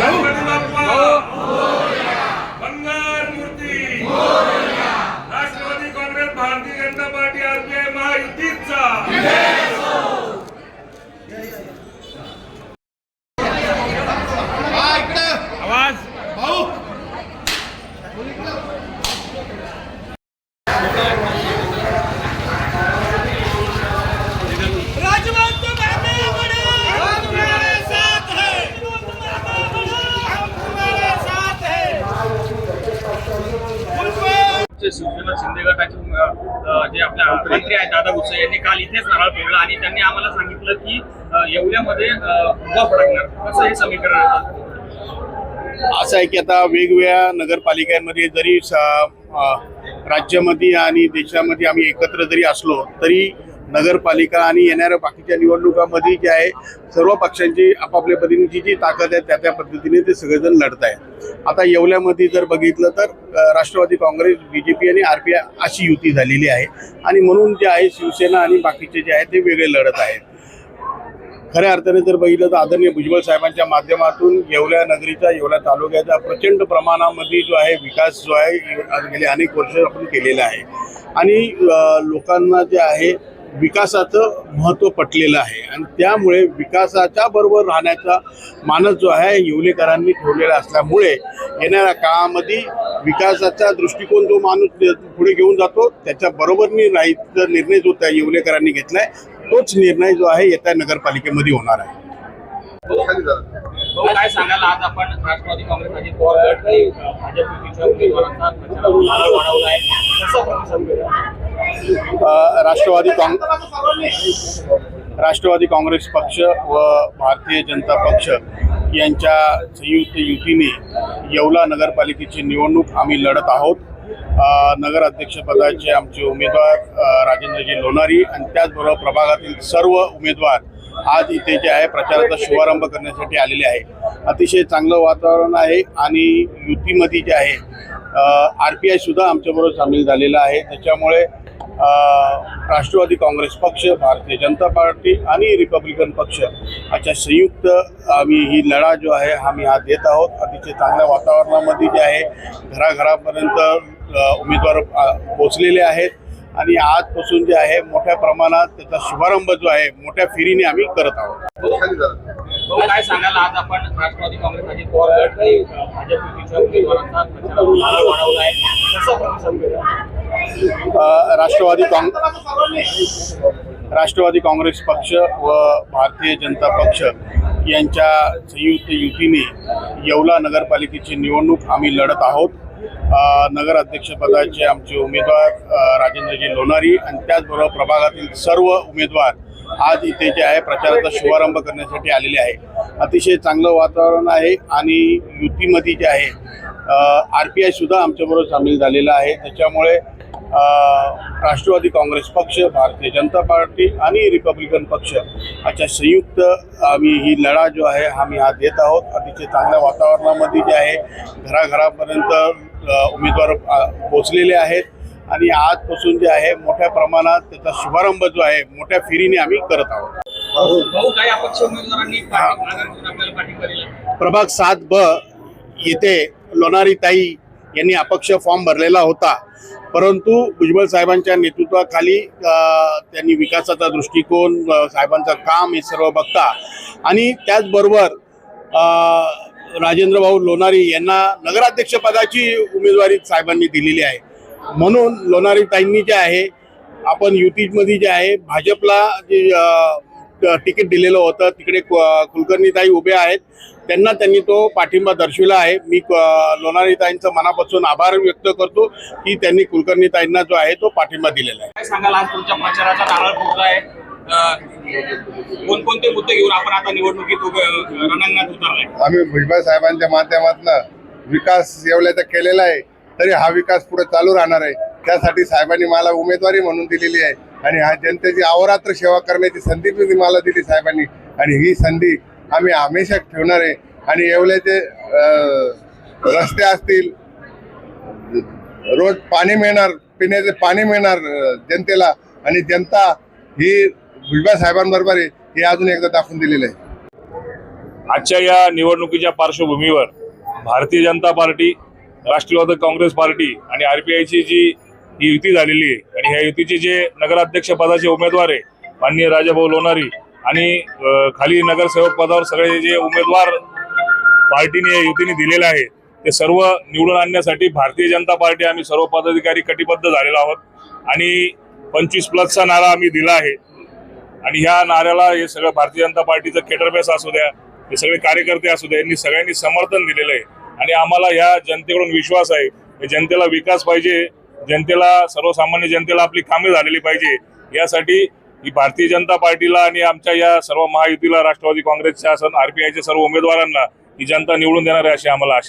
बंगार शिवसेना शिंदे गटाचे जे आपल्या मंत्री आहेत दादा भुसे यांनी काल इथेच नारळ फोडला आणि त्यांनी आम्हाला सांगितलं की एवढ्यामध्ये उभा फडकणार. असं हे समीकरण असं आहे की आता वेगवेगळ्या नगरपालिकांमध्ये जरी राज्यामध्ये आणि देशामध्ये आम्ही एकत्र जरी असलो तरी नगरपालिका आणि येणाऱ्या बाकीच्या निवडणुकामध्ये जे आहे सर्व पक्षांची आपापल्या पद्धतीने जी ताकद आहे त्या त्या पद्धतीने ते सगळेजण लढत आहेत आता येवल्यामध्ये जर बघितलं तर Rashtrawadi Congress B J P आणि आर पी आय अशी युती झालेली आहे. आणि म्हणून जे आहे शिवसेना आणि बाकीचे जे आहे ते वेगळे लढत आहेत. खऱ्या अर्थाने जर बघितलं तर आदरणीय भुजबळ साहेबांच्या माध्यमातून येवल्या नगरीचा येवल्या तालुक्याचा प्रचंड प्रमाणामध्ये जो आहे विकास जो आहे गेले अनेक वर्ष आपण केलेला आहे. आणि लोकांना जे आहे विकासाचं महत्त्व पटलेलं आहे. आणि त्यामुळे विकासाच्या बरोबर राहण्याचा मानस जो आहे येवलेकरांनी ठेवलेला असल्यामुळे येणाऱ्या काळामध्ये विकासाचा दृष्टिकोन जो माणूस पुढे घेऊन जातो त्याच्या बरोबरनी राहायचा निर्णय जो त्या येवलेकरांनी घेतलाय तोच निर्णय जो आहे येत्या नगरपालिकेमध्ये होणार आहे. काय सांगायला आज आपण? राष्ट्रवादी काँग्रेस अजित पवार गट भाजप युतीच्या उमेदवारांचा वाढवला आहे राष्ट्रवादी काँग्रेस राष्ट्रवादी काँग्रेस पक्ष व भारतीय जनता पक्ष यांच्या संयुक्त युतीने येवला नगरपालिकेची निवडणूक आम्ही लढत आहोत. नगराध्यक्षपदाचे नगर अध्यक्षपदाचे आमचे उमेदवार राजेंद्रजी लोणारी आणि त्याचबरोबर प्रभागातील सर्व उमेदवार आज इथे जे आहे प्रचाराचा शुभारंभ करण्यासाठी आलेले आहे. अतिशय चांगलं वातावरण आहे आणि युतीमध्ये जे आहे आर पी आयसुद्धा आमच्याबरोबर सामील झालेला आहे. त्याच्यामुळे राष्ट्रवादी काँग्रेस पक्ष भारतीय जनता पार्टी आणि रिपब्लिकन पक्ष अशा संयुक्त आम्ही ही लढा जो आहे आम्ही हा देत आहोत. अतिशय चांगल्या वातावरणामध्ये जे आहे घराघरापर्यंत उमेदवार पोचलेले आहेत. आणि आजपासून जे आहे मोठ्या प्रमाणात त्याचा शुभारंभ जो आहे मोठ्या फेरीने आम्ही करत आहोत. काय सांगाल? आज आपण राष्ट्रवादी काँग्रेस पवार गट भाजप युतीच्या उमेदवारांचा वाढवला आहे. राष्ट्रवादी काँग्रेस राष्ट्रवादी काँग्रेस पक्ष व भारतीय जनता पक्ष यांच्या संयुक्त युतीने येवला नगरपालिकेची निवडणूक आम्ही लढत आहोत. नगराध्यक्षपदाचे नगर अध्यक्षपदाचे आमचे उमेदवार राजेंद्रजी लोणारी आणि त्याचबरोबर प्रभागातील सर्व उमेदवार आज इथे जे आहे प्रचाराचा शुभारंभ करण्यासाठी आलेले आहे. अतिशय चांगलं वातावरण आहे आणि युतीमध्ये जे आहे आर पी आय सुद्धा आमच्याबरोबर सामील झालेला आहे. त्याच्यामुळे राष्ट्रवादी काँग्रेस पक्ष भारतीय जनता पार्टी आणि रिपब्लिकन पक्ष अशा संयुक्त आम्ही ही लढा जो आहे आम्ही हा देत आहोत. अतिशय चांगल्या वातावरणामध्ये जे आहे घराघरापर्यंत उमेदवार पोचलेले आहेत. आणि आजपासून जे आहे मोठ्या प्रमाणात त्याचा शुभारंभ जो आहे मोठ्या फेरीने आम्ही करत आहोत. प्रभाग सात ब येथे लोणारी ताई यांनी अपक्ष फॉर्म भरलेला होता. परंतु भुजबळ साहेबांच्या नेतृत्वाखाली त्यांनी विकासाचा दृष्टिकोन साहेबांचं काम हे सर्व बघता आणि त्याचबरोबर राजेंद्रभाऊ लोणारी यांना नगराध्यक्षपदाची उमेदवारी साहेबांनी दिलेली आहे. म्हणून लोणारी ताईंनी जे आहे आपण युतीमध्ये जे आहे भाजपला जे तिकीट दिलेलं होतं तिकडे कु- कुलकर्णीताई उभे आहेत. त्यांना त्यांनी तो पाठिंबा दर्शविला आहे. मी क- लोणारीताईंचं मनापासून आभार व्यक्त करतो की त्यांनी कुलकर्णीताईंना जो आहे तो पाठिंबा दिलेला आहे. काय सांगाल आज तुमच्या प्रचाराचा नारळ फुटला आहे? कोणकोणते मुद्दे घेऊन आपण आता निवडणुकीत रणांगणात उतरलाय आम्ही भुजबळ साहेबांच्या माध्यमातून विकास येवल्याचा केलेला आहे तरी हा विकास पुढे चालू राहणार आहे. त्यासाठी साहेबांनी मला उमेदवारी म्हणून दिलेली आहे. आणि हा जनतेची अहोरात्र सेवा करण्याची संधी मला दिली साहेबांनी. आणि ही संधी आम्ही हमेशा ठेवणार आहे. आणि येवल्याचे रस्ते असतील रोज पाणी मिळणार पिण्याचे पाणी मिळणार जनतेला. आणि जनता ही भुजबळ साहेबांबरोबर आहे हे अजून एकदा दाखवून दिलेलं आहे. आजच्या या निवडणुकीच्या पार्श्वभूमीवर Bharatiya Janata Party Rashtrawadi Congress Party आणि आरपीआयची जी ही युती झालेली आहे. आणि ह्या युतीचे जे नगराध्यक्ष पदाचे उमेदवार आहे माननीय राजाभाऊ लोणारी आणि खाली नगरसेवक पदावर सगळे जे उमेदवार पार्टीने युतीने दिलेले आहे ते सर्व निवडून आणण्यासाठी भारतीय जनता पार्टी आम्ही सर्व पदाधिकारी कटिबद्ध झालेलो आहोत. आणि पंचवीस प्लसचा नारा आम्ही दिला आहे. आणि ह्या नाऱ्याला हे सगळं भारतीय जनता पार्टीचं केटरबेस असू द्या हे सगळे कार्यकर्ते असू द्या यांनी सगळ्यांनी समर्थन दिलेलं आहे. आणि आम्हाला ह्या जनतेकडून विश्वास आहे की जनतेला विकास पाहिजे जनतेला सर्वसामान्य जनतेला आपली कामे झालेली पाहिजे यासाठी ही भारतीय जनता पार्टीला आणि आमच्या या सर्व महायुतीला राष्ट्रवादी काँग्रेस शासन आरपीआयच्या सर्व उमेदवारांना ही जनता निवडून देणार आहे अशी आम्हाला आशा